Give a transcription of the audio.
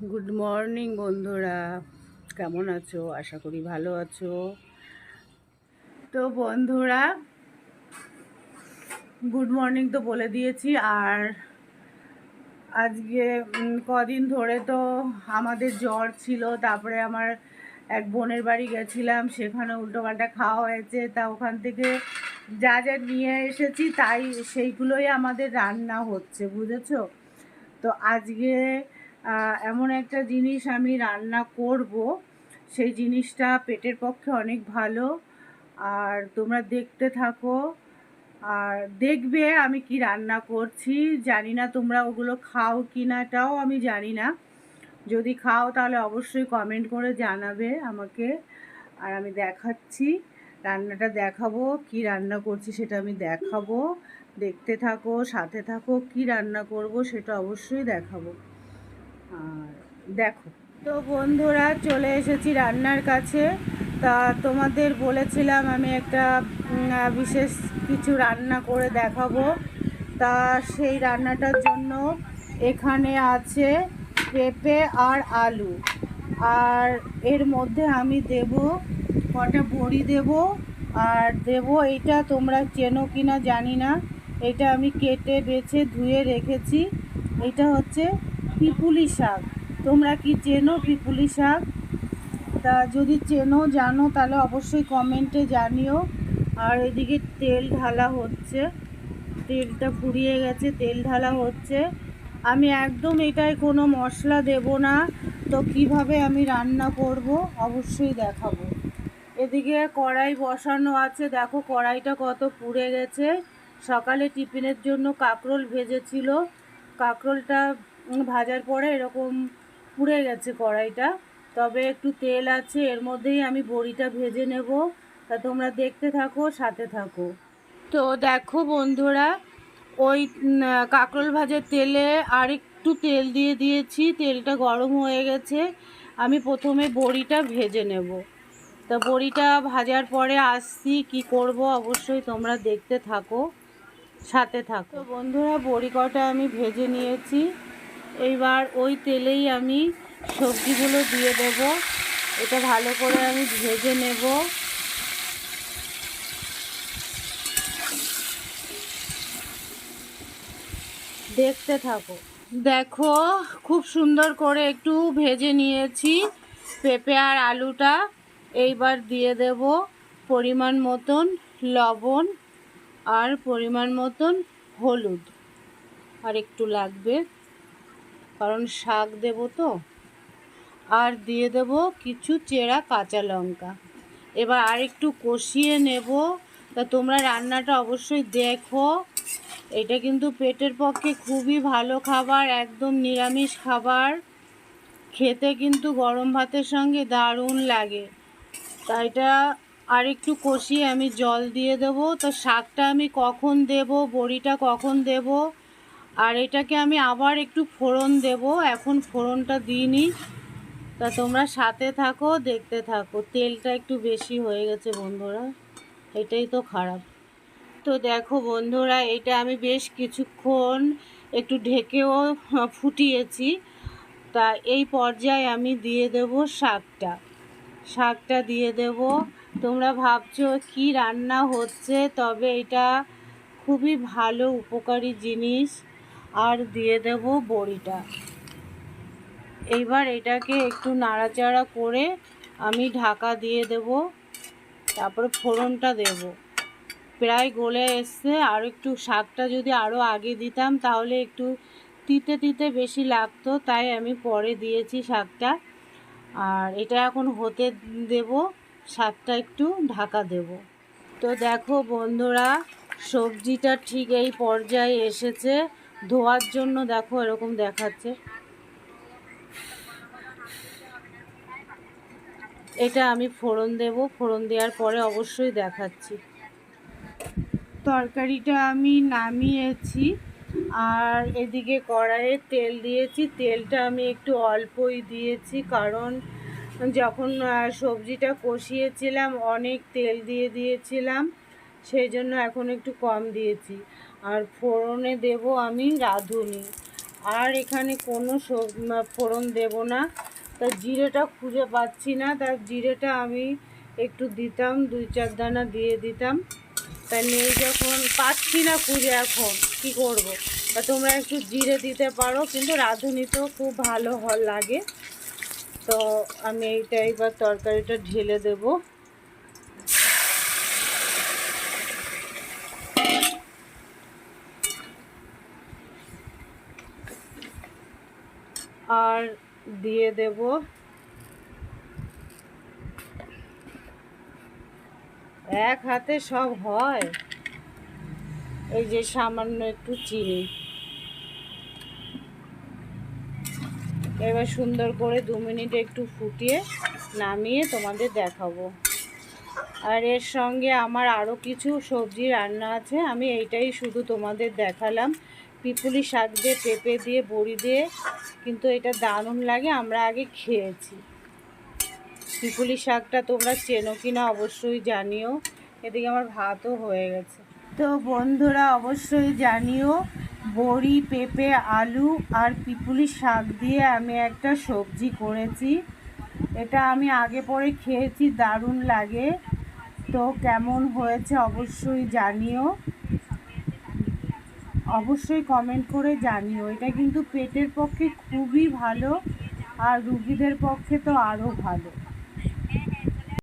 Good morning বন্ধুরা। কেমন আছো? আশা করি ভালো আছো। তো বন্ধুরা গুড মর্নিং তো বলে দিয়েছি। আর আজকে কদিন ধরে তো আমাদের জ্বর ছিল। তারপরে আমার এক বোনের বাড়ি গেছিলাম। সেখানে উল্টোপাল্টা খাওয়া হয়েছে। তা ওখান থেকে যা যা নিয়ে এসেছি, তাই সেইগুলোই আমাদের রান্না হচ্ছে, বুঝেছ? তো আজকে এমন একটা জিনিস আমি রান্না করব। সেই জিনিসটা পেটের পক্ষে অনেক ভালো। আর তোমরা দেখতে থাকো। আর দেখবে আমি কি রান্না করছি। জানি না তোমরা ওগুলো খাও কি নাটাও আমি জানি না। যদি খাও তাহলে অবশ্যই কমেন্ট করে জানাবে আমাকে। আর আমি দেখাচ্ছি, রান্নাটা দেখাবো, কি রান্না করছি সেটা আমি দেখাবো। দেখতে থাকো, সাথে থাকো, কি রান্না করব সেটা অবশ্যই দেখাবো। আর দেখো। তো বন্ধুরা, চলে এসেছি রান্নার কাছে। তা তোমাদের বলেছিলাম আমি একটা বিশেষ কিছু রান্না করে দেখাবো। তা সেই রান্নাটার জন্য এখানে আছে পেঁপে আর আলু। আর এর মধ্যে আমি দেব, কটা বড়ি দেব, আর দেব এটা তোমরা চেনো কিনা জানি না। এটা আমি কেটে বেছে ধুয়ে রেখেছি। এটা হচ্ছে পিপুলি শাক। তোমরা কি চেনো পিপুলি শাক? তা যদি চেনো, জানো, তাহলে অবশ্যই কমেন্টে জানিও। আর এদিকে তেল ঢালা হচ্ছে। তেলটা ফুরিয়ে গেছে, তেল ঢালা হচ্ছে। আমি একদম এটায় কোনো মশলা দেব না। তো কীভাবে আমি রান্না করব, অবশ্যই দেখাবো। এদিকে কড়াই বসানো আছে। দেখো কড়াইটা কত পুড়ে গেছে। সকালে টিফিনের জন্য কাঁকরোল ভেজেছিল। কাঁকরোলটা ভাজার পরে এরকম পুড়ে গেছে কড়াইটা। তবে একটু তেল আছে, এর মধ্যেই আমি বড়িটা ভেজে নেব। তা তোমরা দেখতে থাকো, সাথে থাকো। তো দেখো বন্ধুরা, ওই কাঁকরোল ভাজার তেলে আর একটু তেল দিয়ে দিয়েছি, তেলটা গরম হয়ে গেছে। আমি প্রথমে বড়িটা ভেজে নেব। তা বড়িটা ভাজার পরে আসছি, কি করব অবশ্যই তোমরা দেখতে থাকো, সাথে থাকো। বন্ধুরা, বড়ি কটা আমি ভেজে নিয়েছি। এইবার ওই তেলেই আমি সবজিগুলো দিয়ে দেব। এটা ভালো করে আমি ভেজে নেব। দেখতে থাকো। দেখো, খুব সুন্দর করে একটু ভেজে নিয়েছি পেঁপে আর আলুটা। এইবার দিয়ে দেব পরিমাণ মতন লবণ আর পরিমাণ মতন হলুদ। আর একটু লাগবে। কারণ শাক দেব তো। আর দিয়ে দেব কিছু চেরা কাঁচা লঙ্কা। এবার আর একটু কষিয়ে নেব। তা তোমরা রান্নাটা অবশ্যই দেখো। এটা কিন্তু পেটের পক্ষে খুবই ভালো খাবার, একদম নিরামিষ খাবার। খেতে কিন্তু গরম ভাতের সঙ্গে দারুণ লাগে। তা এটা আর একটু কষিয়ে আমি জল দিয়ে দেবো। তো শাকটা আমি কখন দেব, বড়িটা কখন দেব আর এটাকে আমি আবার একটু ফোড়ন দেব। এখন ফোড়নটা দিইনি তা তোমরা সাথে থাকো, দেখতে থাকো। তেলটা একটু বেশি হয়ে গেছে বন্ধুরা। এটাই তো খারাপ। তো দেখো বন্ধুরা, এটা আমি বেশ কিছুক্ষণ একটু ঢেকেও ফুটিয়েছি। তা এই পর্যায়ে আমি দিয়ে দেব শাকটা। শাকটা দিয়ে দেব। তোমরা ভাবছ কি রান্না হচ্ছে? তবে এটা খুবই ভালো, উপকারী জিনিস। আর দিয়ে দেব বড়িটা। এইবার এটাকে একটু নাড়াচাড়া করে আমি ঢাকা দিয়ে দেব, তারপরে ফোড়নটা দেব। প্রায় গলে এসছে, আর একটু শাকটা যদি আরও আগে দিতাম তাহলে একটু তিতে তিতে বেশি লাগতো, তাই আমি পরে দিয়েছি শাকটা। আর এটা এখন হতে দেব, শাকটা একটু ঢাকা দেব। তো দেখো বন্ধুরা, সবজিটা ঠিক এই পর্যায়ে এসেছে। ধোয়ার জন্য দেখো এরকম দেখাচ্ছে। এটা আমি ফোড়ন দেব। ফোড়ন দেওয়ার পরে অবশ্যই দেখাচ্ছি। তরকারিটা আমি নামিয়েছি আর এদিকে কড়াইয়ে তেল দিয়েছি। তেলটা আমি একটু অল্পই দিয়েছি কারণ যখন সবজিটা কষিয়েছিলাম অনেক তেল দিয়ে দিয়েছিলাম, সেই জন্য এখন একটু কম দিয়েছি। আর ফোড়নে দেব আমি রাঁধুনি। আর এখানে কোনো ফোড়ন দেব না। তা জিরেটা খুঁজে পাচ্ছি না। তার জিরেটা আমি একটু দিতাম, দুই চার দানা দিয়ে দিতাম। তা নেই যখন, পাচ্ছি না খুঁজে এখন, কি করব। তা তোমরা একটু জিরে দিতে পারো, কিন্তু রাঁধুনি তো খুব ভালো হ- লাগে। তো আমি এইটা এবার তরকারিটা ঢেলে দেবো আর দিয়ে দেব। এক হাতে সব হয়। এই যে সামান্য একটু চিনি। এবার সুন্দর করে দু মিনিট একটু ফুটিয়ে নামিয়ে তোমাদের দেখাবো। আর এর সঙ্গে আমার আরও কিছু সবজি রান্না আছে, আমি এইটাই শুধু তোমাদের দেখালাম। পিপুলি শাক দিয়ে, পেঁপে দিয়ে, বড়ি দিয়ে, কিন্তু এটা দারুণ লাগে, আমরা আগে খেয়েছি। পিপুলি শাকটা তোমরা চেনো কি না অবশ্যই জানিও। এদিকে আমার ভাতও হয়ে গেছে। তো বন্ধুরা, অবশ্যই জানিও, বড়ি, পেঁপে, আলু আর পিপুলি শাক দিয়ে আমি একটা সবজি করেছি। এটা আমি আগে পরে খেয়েছি, দারুণ লাগে। তো কেমন হয়েছে অবশ্যই জানিও। অবশ্যই কমেন্ট করে জানিও। এটা কিন্তু পেটের পক্ষে খুবই ভালো আর রুগীদের পক্ষে তো আরও ভালো।